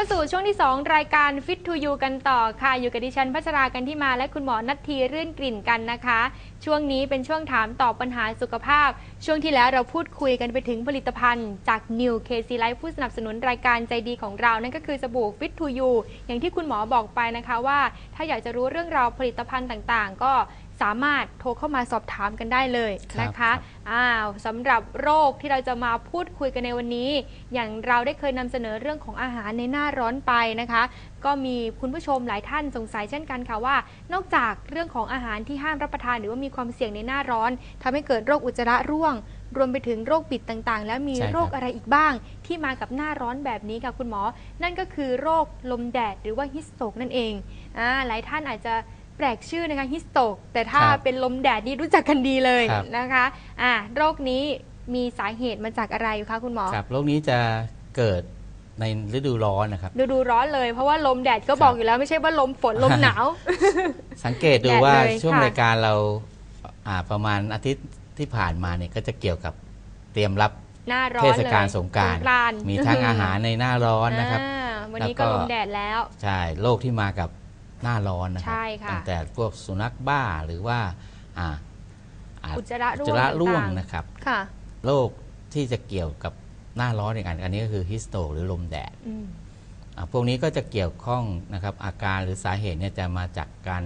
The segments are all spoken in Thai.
าสู่ช่วงที่ 2 รายการ Fit to You กันต่อค่ะ อยู่กับดิฉันพัชรากันที่มาและคุณหมอนัททีรื่นกลิ่นกันนะคะ ช่วงนี้เป็นช่วงถามตอบปัญหาสุขภาพ ช่วงที่แล้วเราพูดคุยกันไปถึงผลิตภัณฑ์จาก New KC Life ผู้สนับสนุนรายการใจดีของเรา นั่นก็คือสบู่ Fit to You อย่างที่คุณหมอบอกไปนะคะว่า ถ้าอยากจะรู้เรื่องราวผลิตภัณฑ์ต่างๆ ก็ สามารถโทรเข้ามาสอบถามกันได้เลยนะครัคะบอ้าวสำหรับโรคที่เราจะมาพูดคุยกันในวันนี้ อย่างเราได้เคยนำเสนอเรื่องของอาหารในหน้าร้อนไปนะคะ ก็มีคุณผู้ชมหลายท่านสงสัยเช่นกันค่ะว่า นอกจากเรื่องของอาหารที่ห้ามรับประทาน หรือว่ามีความเสี่ยงในหน้าร้อนทำให้เกิดโรคอุจจาระร่วง รวมไปถึงโรคบิดต่างๆ แล้วมีใช่ครับโรคอะไรอีกบ้าง ที่มากับหน้าร้อนแบบนี้ค่ะคุณหมอ นั่นก็คือโรคลมแดดหรือว่าฮิสโตกนั่นเองอ่าหลายท่านอาจจะ แปลกชื่อนะคะฮิสโตกแต่ถ้าครับเป็นลมแดดนี่รู้จักกันดีเลยครับ นะคะอ่าโรคนี้มีสาเหตุมาจากอะไรคะคุณหมอ ครับโรคนี้จะเกิดในฤดูร้อนนะครับ ฤดูร้อนเลยเพราะว่าลมแดดก็ครับบอกอยู่แล้วไม่ใช่ว่าลมฝนลมหนาว สังเกตดูแดดว่าเลยช่วงค่ะ รายการเราอ่าประมาณอาทิตย์ที่ผ่านมาเนี่ยก็จะเกี่ยวกับเตรียมรับ หน้าร้อนเทเลยศกาลสงกรารสนต์มีทั้งอาหารในหน้าร้อนนะครับ อ่าวันนี้แล้วก็ก็ ลมแดดแล้ว ใช่โรคที่มากับ หน้าร้อนนะครัใช่ค่ะตั้งแต่พวกสุนัขบ้าหรือว่าอ่าาอุจจาระร่วงอุจจาระร่วงต่างๆนะครับค่ะโรคที่จะเกี่ยวกับหน้าร้อนอีกอันอันนี้ก็คือฮิสโตหรือลมแดดอืมอ่าพวกนี้ก็จะเกี่ยวข้องนะครับอาการหรือสาเหตุเนี่ยจะมาจากการ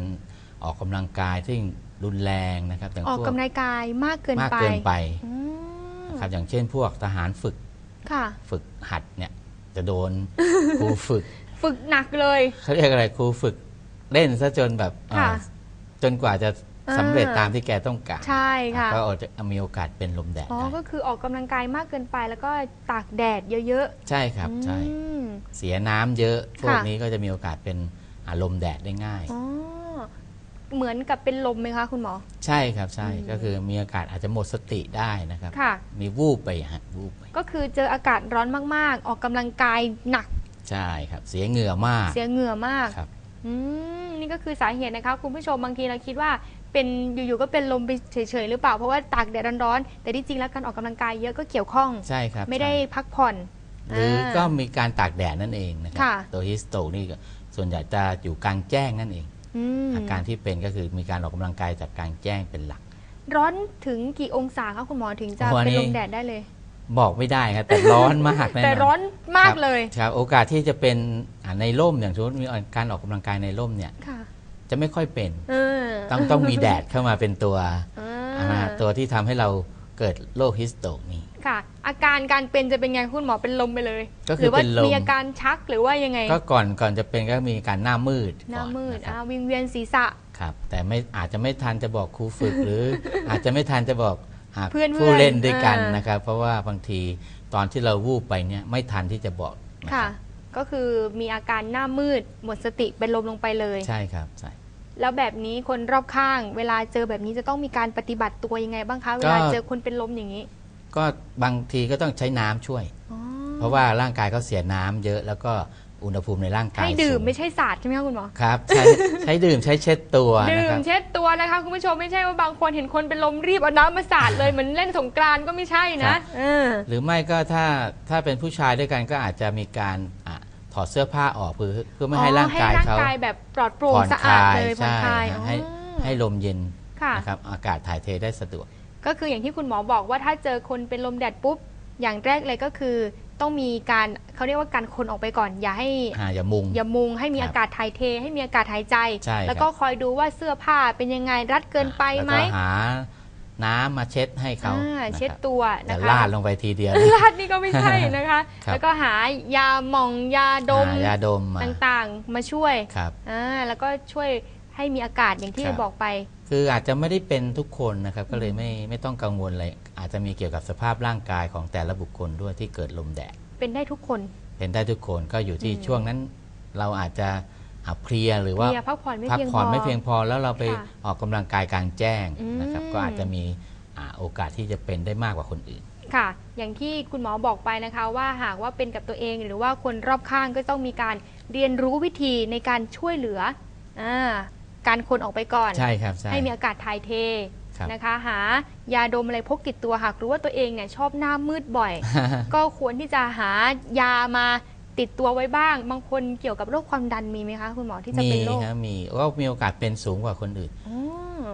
ออกกำลังกายที่รุนแรงนะครับอย่างออกพวกกำลังกายมากเกินมากไปเกินไปอืมนะครับอย่างเช่นพวกทหารฝึกค่ะฝึกหัดเนี่ยจะโดนครูฝึก ฝึกหนักเลยเขาเรียกอะไรครูฝึก เล่นซะจนแบบค่ะอ่าจนกว่าจะสำเร็จอ่า ตามที่แกต้องการใช่ค่ะ ก็อาจจะมีโอกาสเป็นลมแดดอ๋อ ได้ก็คือออกกำลังกายมากเกินไปแล้วก็ตากแดดเยอะใช่ครับๆใช่ อืม เสียน้ำเยอะ พวกค่ะ นี้ก็จะมีโอกาสเป็นอ่าลมแดดได้ง่าย อ๋อ เหมือนกับเป็นลมไหมคะคุณหมอ ใช่ครับใช่อืม ก็คือมีโอกาสอาจจะหมดสติได้นะครับ ค่ะ มีวูบไปฮะวูบไปก็คือเจออากาศร้อนมาก ๆ ออกกำลังกายหนัก ใช่ครับ เสียเหงื่อมาก เสียเหงื่อมาก ครับ อืมนี่ก็คือสาเหตุนะคะคุณผู้ชมบางทีเราคิดว่าเป็นอยู่ๆก็เป็นลมไปเฉยๆหรือเปล่าเพราะว่าตากแดดร้อนๆแต่ที่จริงแล้วการออกกำลังกายเยอะก็เกี่ยวข้อง ใช่ครับไม่ได้ใช่พักผ่อน หรืออาก็มีการตากแดดนั่นเองนะครัค่ะ ตัวฮิสโตนี่ก็ส่วนใหญ่จะอยู่กลางแจ้งนั่นเอง อืมอาการที่เป็นก็คือมีการออกกำลังกายจากกลางแจ้งเป็นหลัก ร้อนถึงกี่องศาคะคุณหมอถึงจะโอ้อันเป็นนี้ ลมแดดได้เลย บอกไม่ได้ครับแต่ร้อนมากแน่นอนแต่ร้อนมากเลยครับโอกาสที่จะเป็นอ่าในร่มอย่างสมมติมีการออกกำลังกายในร่มเนี่ยค่ะจะไม่ค่อยเป็นเออต้องต้องมีแดดเข้ามาเป็นตัวอ่าอ่าตัวที่ทำให้เราเกิดโรคฮิสโตกนี้ค่ะ อาการการเป็นจะเป็นไงคุณหมอเป็นลมไปเลย ก็คือหรือว่าเป็นลมมีอาการชักหรือว่ายังไง ก็ก่อนก่อนจะเป็นก็มีการหน้ามืดหน้าก่อมืดะครับอ่าวิงเวียนศีรษะครับ แต่ไม่อาจจะไม่ทันจะบอกครูฝึกหรือ อาจจะไม่ทันจะบอก หาเพื่อนๆผู้เล่นด้วยกันอ่าน นะครับ เพราะว่าบางทีตอนที่เราวูบไปเนี่ยไม่ทันที่จะบอกนะค่ะ รับก็คือมีอาการหน้ามืด หมดสติเป็นลมลงไปเลย ใช่ครับใช่แล้วแบบนี้คนรอบข้าง เวลาเจอแบบนี้จะต้องมีการปฏิบัติตัวยังไงบ้างคะ เวลาเจอคนเป็นลมอย่างนี้ก็บางทีก็ต้องใช้น้ำช่วย อ๋อเพราะว่าร่างกายเขาเสียน้ำเยอะแล้วก็ อุณหภูมิในร่างกายให้ดื่มสูงไม่ใช่ศาสตร์ใช่ไหมคะคุณหมอ ครับใช้ใช้ดื่มใช้เช็ดตัวดื่นะคมรับ เช็ดตัวนะคะคุณผู้ชมไม่ใช่ว่าบางคนเห็นคนเป็นลมรีบเอาน้ำมาสาดเลยเหมือนเล่นสงกรานต์ก็ไม่ใช่ครันะบ เออ หรือไม่ก็ถ้าถ้าเป็นผู้ชายด้วยกันก็อาจจะมีการอะถอดเสื้อผ้าออกเพื่อเพื่อไม่ให้ร่างกายให้ร่างเขากายแบบปลอดโปร่งผ่อนสะคอาดลายเลยผ่อนใช่คลายฮะให้อ๋อ ให้ลมเย็นค่ะ นะครับอากาศถ่ายเทได้สะดวก ก็คืออย่างที่คุณหมอบอกว่าถ้าเจอคนเป็นลมแดดปุ๊บ อย่างแรกเลยก็คือ ต้องมีการเขาเรียกว่าการคนออกไปก่อน อย่าให้อ่าอย่ามุง อย่ามุงให้มีครับอากาศถ่ายเท ให้มีอากาศหายใจ ใช่ครับ แล้วก็คอยดูว่าเสื้อผ้าเป็นยังไงรัดเกินไปไหมแล้วก็หาน้ำมาเช็ดให้เขาอ่านะครับเช็ดตัวอย่านะคะลาดลงไปทีเดียว ลาดนี่ก็ไม่ใช่นะคะ ครับ แล้วก็หายาหม่องยาดมหายาดมมาต่างๆ มาช่วยครับ อ่าแล้วก็ช่วยให้มีอากาศอย่างที่ครับ บอกไป คืออาจจะไม่ได้เป็นทุกคนนะครับ ก็เลยไม่ไม่ต้องกังวลอะไรอาจจะมีเกี่ยวกับสภาพร่างกายของแต่ละบุคคลด้วยที่เกิดลมแดด เป็นได้ทุกคน เป็นได้ทุกคนก็อยู่ที่อืมช่วงนั้น เราอาจจะอะเพลียหรือว่าเพลียพักผ่อนไม่พักเพียงพผ่ออนไม่เพียงพอแล้วเราไปค่ะออกกำลังกายกลางแจ้งนะครับ อืม ก็อาจจะมีอ่าโอกาสที่จะเป็นได้มากกว่าคนอื่น ค่ะ อย่างที่คุณหมอบอกไปนะคะ ว่าหากว่าเป็นกับตัวเองหรือว่าคนรอบข้างก็ต้องมีการเรียนรู้วิธีในการช่วยเหลืออา การคนออกไปก่อน ใช่ครับใช่ ให้มีอากาศถ่ายเทครับ นะคะ หายาดมอะไรพกติดตัวหากรู้ว่าตัวเองเนี่ยชอบหน้ามืดบ่อย ก็ควรที่จะหายามาติดตัวไว้บ้าง บางคนเกี่ยวกับโรคความดันมีไหมคะ คุณหมอที่จะมีเป็นโรคครับมีก็มีโอกาสเป็นสูงกว่าคนอื่นอ๋อ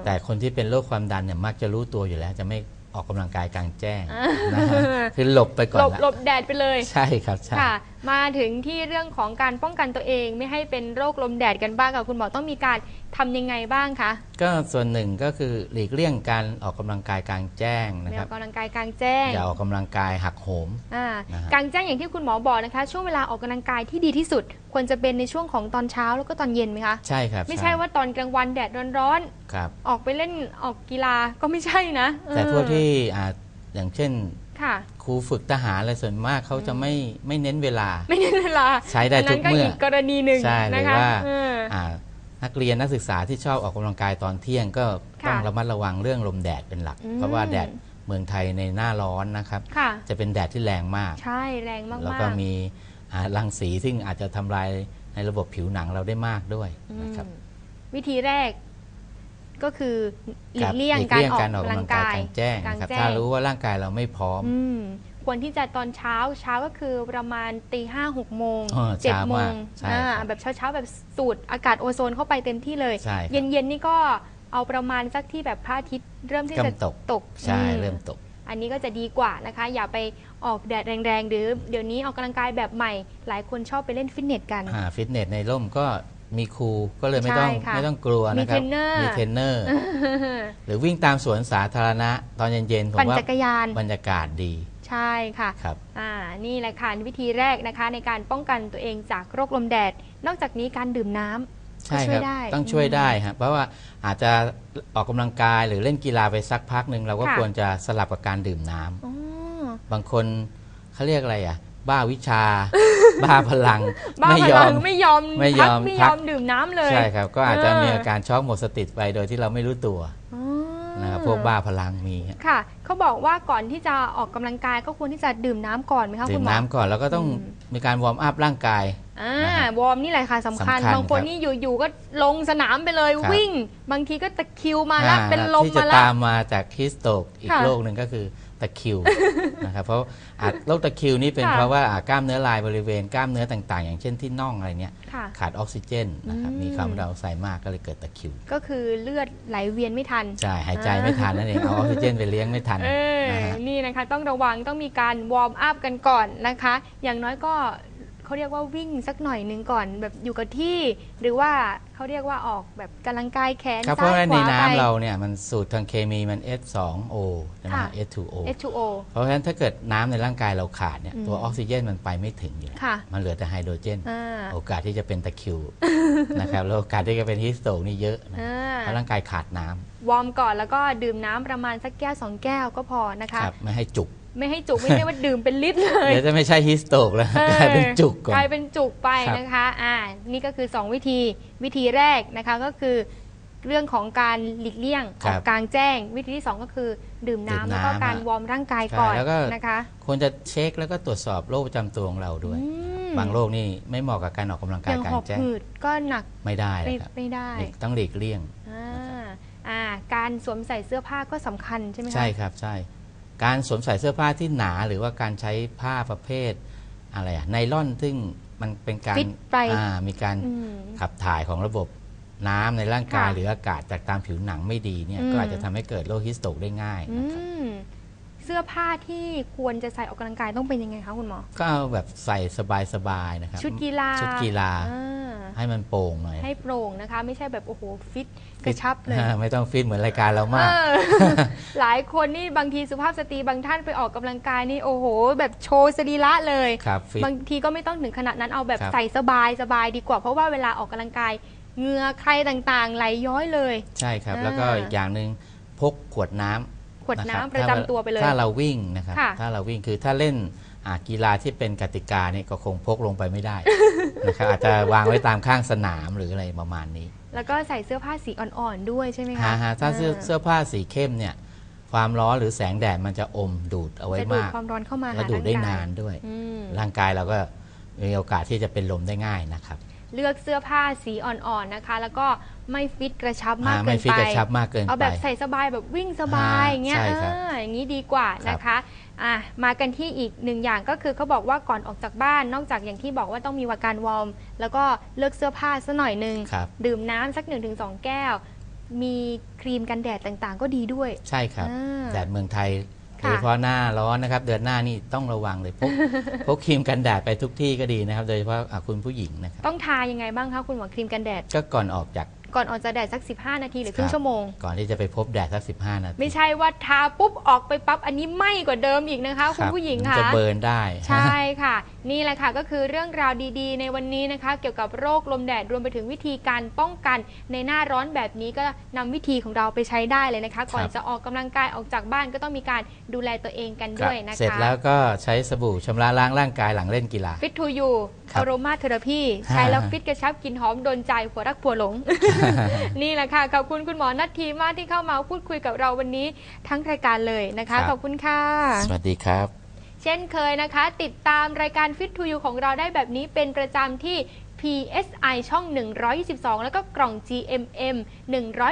แต่คนที่เป็นโรคความดันเนี่ยมักจะรู้ตัวอยู่แล้ว จะไม่ออกกำลังกายกลางแจ้งอ่านนะฮะคือหลบไปก่อหลนบละหลบแดดไปเลย ใช่ครับใช่ ค่ะมาถึงที่เรื่องของการป้องกันตัวเอง ไม่ให้เป็นโรคลมแดดกันบ้างค่ะคุณหมอต้องมีการทำยังไงบ้างคะก็ส่วนหนึ่งก็คือหลีกเลี่ยงการออกกำลังกายกลางแจ้งนะไม่คอรัอบ กกำลังกายกลางแจ้งอย่าออกกำลังกายหักโหม อ่านะฮะ กลางแจ้งอย่างที่คุณหมอบอกนะคะ ช่วงเวลาออกกำลังกายที่ดีที่สุด ควรจะเป็นในช่วงของตอนเช้าแล้วก็ตอนเย็นไหมคะ ใช่ครับไม่ใช่ว่าตอนกลางวันแดดร้อนครับ ๆออกไปเล่นออกกีฬาก็ไม่ใช่นะแต่เออพวกที่อ่าอย่างเช่น ค่ะ ครูฝึกทหารอะไรส่วนมากเขาจะไม่ไม่เน้นเวลา ไม่ใช่เวลาใช้ได้อันทุนั้กนก็เมื่ออีกกรณีหนึ่งใช่หรืนะอคะว่าเอออ่านักเรียนนักศึกษาที่ชอบออกกำลังกายตอนเที่ยงก็ค่ะต้องระมัดระวังเรื่องลมแดดเป็นหลักอืมเพราะว่าแดดเมืองไทยในหน้าร้อนนะครับค่ะจะเป็นแดดที่แรงมาก ใช่แรงมากๆแล้วก็มีอ่ารังสีซึ่งอาจจะทำลายในระบบผิวหนังเราได้มากด้วยอืมนะครับ วิธีแรก ก็คือหลีครักบเลี่ยงหลีการออกกำลังกายกลางแจ้งนะครับกลางแจ้งถ้ารู้ว่าร่างกายเราไม่พร้อมอืมควรที่จะตอนเช้าเช้าก็คือประมาณตีห้าหกโมงเออเจ็ดเช้าโมมางกใช่อ่าครับแบบเช้าเช้าๆแบบสูดอากาศโอโซนเข้าไปเต็มที่เลยใช่ครับเย็นเย็นๆนี่ก็เอาประมาณสักที่แบบพระอาทิตย์เริ่มที่จะเริ่มตกตกใช่อืเริ่มตก อันนี้ก็จะดีกว่านะคะ อย่าไปออกแดดแรงๆหรือเดี๋ยวนี้ออกกำลังกายแบบใหม่ หลายคนชอบไปเล่นฟิตเนสกันอ่าฟิตเนสในร่มก็ มีครูก็เลยไม่ต้องใช่ค่ะไม่ต้องกลัวนะครับมีเทรนเนอร์มีเทรนเนอร์ หรือวิ่งตามสวนสาธารณะ ตอนเย็นๆผมปั่นว่าจักรยานบรรยากาศดีใช่ค่ะ ครับ อ่า นี่แหละค่ะวิธีแรกนะคะ ในการป้องกันตัวเองจากโรคลมแดด นอกจากนี้การดื่มน้ำใช่ก็ช่ควยรับ ได้ต้องช่วยได้ครับเพราะว่าอาจจะออกกำลังกายหรือเล่นกีฬาไปสักพักหนึ่งเราก็ค่ะควรจะสลับกับการดื่มน้ำ อ๋อ บางคนเขาเรียกอะไรอะ บ้าวิชา บ้าพลังบ้าไม่พยอลัมงไม่ยอมไม่ยพักอมไม่พัยกอมดื่มน้ำเลยใช่ครับ ก็อาจจะเออมีอาการช็อกหมดสติไปโดยที่เราไม่รู้ตัวอ๋อนะครับพวกบ้าพลังมีฮะค่ะเขาบอกว่าก่อนที่จะออกกำลังกายก็ควรที่จะดื่มน้ำก่อนไหมคะดื่คุมณหมอน้ำก่อนแล้วก็ต้องอืมมีการวอร์มอัพร่างกายอ่านะฮะวอร์มนี่แหละค่ะสำคัญสำคัญบางคนครับนี่อยู่ๆก็ลงสนามไปเลยครับวิ่ง บางทีก็ตะคริวมาละอ่าเป็นลมที่มาจะละตามมาจากฮิสโตกอีกค่ะโรคหนึ่งก็คือ ตะคริวนะครับเพราะอาจโรคตะคริวนี่เป็นค่ะเพราะว่าอ่ากล้ามเนื้อลายบริเวณกล้ามเนื้อต่างๆ อย่างเช่นที่น่องอะไรเนี่ยค่ะขาดออกซิเจนนะครับอืม มีคาร์บอนไดออกไซด์มากก็เลยเกิดตะคริวก็คือเลือดไหลเวียนไม่ทัน ใช่หายใจไม่ทันนั่นเองเอาออกซิเจนไปเลี้ยงไม่ทันเออ นะฮะ นี่นะคะต้องระวังต้องมีการวอร์มอัพกันก่อนนะคะ อย่างน้อยก็ เขาเรียกว่าวิ่งสักหน่อยหนึ่งก่อนแบบอยู่กับที่ หรือว่าเขาเรียกว่าออกแบบกำลังกายแขนครับเพซ้าราะยว่าขในวาไป น้ำเราเนี่ยมันสูตรทางเคมีมัน H2O ใช่ไหมค่ะ H2O H2O เพราะฉะนั้นถ้าเกิดน้ำในร่างกายเราขาดเนี่ยอืมตัวออกซิเจนมันไปไม่ถึงอยู่แล้วค่ะ มันเหลือแต่ไฮโดรเจน อ่า โอกาสที่จะเป็นตะคริว นะครับแล้วโอกาสที่จะเป็นฮิสโตกนี่เยอะนะอ่า เพราะร่างกายขาดน้ำวอร์มก่อนแล้วก็ดื่มน้ำประมาณสักแก้วสองแก้วก็พอนะคะ ครับไม่ให้จุก ไม่ให้จุกไม่ใช่ว่าดื่มเป็นลิตรเลยเดี๋ยวจะไม่ใช่ฮิสโตกแล้วออกลายเป็นจุกก่อนกลายเป็นจุกไปครับนะคะอ่านี่ก็คือ 2 วิธีวิธีแรกนะคะก็คือเรื่องของการหลีกเลี่ยงออกกลางแจ้ง วิธีที่ 2 ก็คือดื่มน้ำแล้วก็การวอร์มร่างกายก่อนนะคะควรจะเช็คแล้วก็ตรวจสอบโรคประจำตัวของเราด้วยอืมบางโรคนี่ไม่เหมาะกับการออกกำลังกาอยย่างกลาหงอบแจ้งหืดก็หนักไม่ได้ไม่นะครับไม่ได้หลีกต้องหลีกเลี่ยงอ่าอ่าการสวมใส่เสื้อผ้าก็สำคัญใช่ไหมคะใช่ครับใช่ การสวมใส่เสื้อผ้าที่หนาหรือว่าการใช้ผ้าประเภทอะไรอะไนล่อนซึ่งมันเป็นการฟิตไปอ่ามีการอืม ขับถ่ายของระบบน้ำในร่างกายค่ะ หรืออากาศจากตามผิวหนังไม่ดีเนี่ยอืมก็อาจจะทำให้เกิดโรคฮิสโตกได้ง่ายอืนะครับมเสื้อผ้าที่ควรจะใส่ออกกำลังกายต้องเป็นยังไงคะคุณหมอ ก็เอาแบบใส่สบายๆนะครับชุดกีฬาชุดกีฬา อ่าให้มันโปร่งหน่อยให้โปร่งนะคะ ไม่ใช่แบบโอ้โหฟิตกระชับเลย อ่าไม่ต้องฟิตเหมือนรายการเรามาก เออ หลายคนนี่บางทีสุภาพสตรีบางท่านไปออกกำลังกายนี่โอ้โห แบบโชว์สรีระเลย ครับฟิต บางทีก็ไม่ต้องถึงขนาดนั้นเอาแบบครับ ใส่สบายสบายดีกว่า เพราะว่าเวลาออกกำลังกายเหงื่อใครต่างๆ ไหลย้อยเลย ใช่ครับอ่าแล้วก็อีกอย่างหนึ่งพกขวดน้ำ ขวดคน้ำบประจำตัวไปเลย ถ้าเราวิ่งนะครับค่ะถ้าเราวิ่งคือถ้าเล่นอ่ากีฬาที่เป็นกติกาเนี่ยก็คงพกลงไปไม่ได้นะครับอาจจะวางไว้ตามข้างสนามหรืออะไรประมาณนี้ แล้วก็ใส่เสื้อผ้าสีอ่อนๆด้วยใช่ไหมคะฮะฮะถ้าเสื้อเสื้อผ้าสีเข้มเนี่ยความร้อนหรือแสงแดดมันจะอมดูดเอาไว้จะดูดมากความร้อนเข้ามาและหาดูดได้ร่งกยนานด้วยอืมร่างกายเราก็มีโอกาสที่จะเป็นลมได้ง่ายนะครับ เลือกเสื้อผ้าสีอ่อนๆนะคะ แล้วก็ไม่ฟิตกระชับมากอ่าเกิไม่นฟิตไปกระชับมากเกินเอาไปแบบใส่สบายแบบวิ่งสบายอ่าอย่างเงี้ยใช่ครับเอออย่างนี้ดีกว่านะคะอะมากันที่อีกหนึ่งอย่างก็คือเขาบอกว่าก่อนออกจากบ้าน นอกจากอย่างที่บอกว่าต้องมีวาการวอร์มแล้วก็เลือกเสื้อผ้าซะหน่อยหนึงครับ ดื่มน้ำสัก 1-2 แก้ว มีครีมกันแดดต่างๆ ก็ดีด้วย ใช่ครับ อ่า แดดเมืองไทยค่ะ โดยเฉพาะหน้าร้อนนะครับ เดือนหน้านี่ต้องระวังเลยพกพกครีมกันแดดไปทุกที่ก็ดีนะครับ โดยเฉพาะอะคุณผู้หญิงนะครับ ต้องทายังไงบ้างคะคุณหมอครีมกันแดด ก็ก่อนออกจาก ก่อนออกจากแดดสัก 15 นาทีหรือครึ่คงรับชั่วโมง ก่อนที่จะไปพบแดดสัก 15 นาที ไม่ใช่ว่าทาปุ๊บออกไปปั๊บอันนี้ไหม้กว่าเดิมอีกนะคะ คุณรับผู้หญิงมันค่ะจะเบิร์นได้ ใช่ค่ะ นี่แหละค่ะก็คือเรื่องราวดีๆ ในวันนี้นะคะ เกี่ยวกับโรคลมแดดรวมไปถึงวิธีการป้องกันในหน้าร้อนแบบนี้ก็นำวิธีของเราไปใช้ได้เลยนะคะ ก่อนจะออกกำลังกายออกจากบ้านก็ต้องมีการดูแลตัวเองกันครับด้วยนะคะ เสร็จแล้วก็ใช้สบู่ชำระล้างร่างกายหลังเล่นกีฬาฟิตทูยูครัอบโรมาเทอราพีใช้แล้วฟิตกระชับกลินหอมโดนใจผัวรักผัวหลงนี่แหละค่ะ ขอบคุณคุณหมอนัททีมากที่เข้ามาพูดคุยกับเราวันนี้ทั้งรายการเลยนะคะครับขอบคุณค่ะ สวัสดีครับ เช่นเคยนะคะ ติดตามรายการ Fit to You ของเราได้แบบนี้เป็นประจำที่ PSI ช่อง 122 แล้วก็กล่อง GMM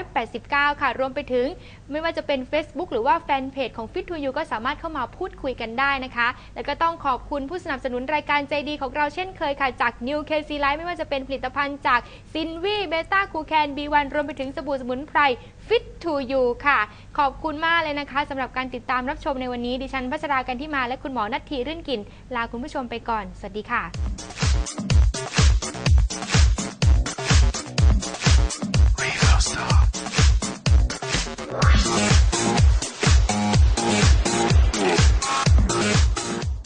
189 ค่ะ รวมไปถึงไม่ว่าจะเป็น Facebook หรือว่าแฟนเพจของ Fit to You ก็สามารถเข้ามาพูดคุยกันได้นะคะ แล้วก็ต้องขอบคุณผู้สนับสนุนรายการใจดีของเราเช่นเคยค่ะ จาก New KC Life ไม่ว่าจะเป็นผลิตภัณฑ์จากซินวีเบต้าคูแคน B1 รวมไปถึงสบู่สมุนไพร Fit to You ค่ะ ขอบคุณมากเลยนะคะสำหรับการติดตามรับชมในวันนี้ดิฉันพัชรากันที่มาและคุณหมอนัททีรื่นกลิ่นลาคุณผู้ชมไปก่อน สวัสดีค่ะ